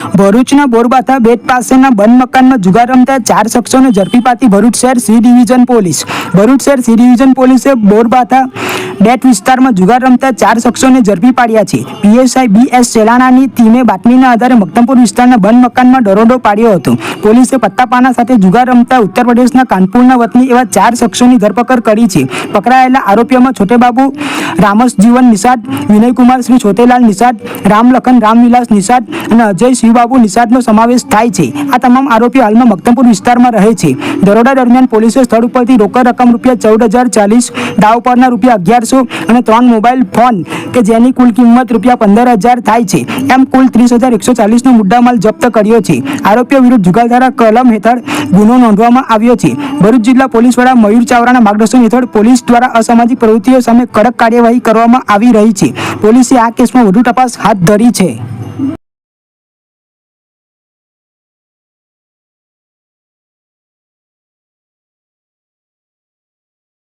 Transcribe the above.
ભરૂચના બોરબાથા બેટ પાસેના બંધ મકાનમાં જુગાર રમતા ચાર શખ્સોને ઝડપી પાતી ભરૂચ શહેર સી ડિવિઝન પોલીસ. ભરૂચ શહેર સી ડિવિઝન પોલીસે બોરબાથા બેટ વિસ્તારમાં જુગાર રમતા ચાર શખ્સોને ઝડપી પાડ્યા છે. પીએસઆઈ બી એસ સેલાણાની ટીમે બાતમીના આધારે મક્તમપુર વિસ્તારના બંધ મકાનમાં દરોડો પાડ્યો હતો. પોલીસે પત્તાપાના સાથે જુગાર રમતા ઉત્તર પ્રદેશના કાનપુરના વતની એવા ચાર શખ્સોની ધરપકડ કરી છે. પકડાયેલા આરોપીઓમાં છોટેબાબુ રામસ જીવન નિષાદ, વિનયકુમાર શ્રી છોટેલાલ નિષાદ, રામલખન, રામવિલાસ નિષાદ અને અજય શિવબાબુ નિષાદનો સમાવેશ થાય છે. આ તમામ આરોપીઓ હાલમાં મક્તમપુર વિસ્તારમાં રહે છે. દરોડા દરમિયાન પોલીસે સ્થળ ઉપરથી રોકડ રકમ રૂપિયા ચૌદ હજાર ચાલીસ, દાવ પરના રૂપિયા અગિયારસો અને ત્રણ મોબાઈલ ફોન કે જેની કુલ કિંમત રૂપિયા પંદર હજાર થાય છે. એમ કુલ ત્રીસ હજાર એકસો ચાલીસનો મુદ્દામાલ જપ્ત કર્યો છે. આરોપીઓ વિરુદ્ધ જુગારધારા કલમ હેઠળ ગુનો નોંધવામાં આવ્યો છે. ભરૂચ જિલ્લા પોલીસ વડા મયુર ચાવડાના માર્ગદર્શન હેઠળ પોલીસ દ્વારા અસામાજિક પ્રવૃત્તિઓ સામે કડક કાર્યવાહી કરવામાં આવી રહી છે. પોલીસે આ કેસમાં વધુ તપાસ હાથ ધરી છે.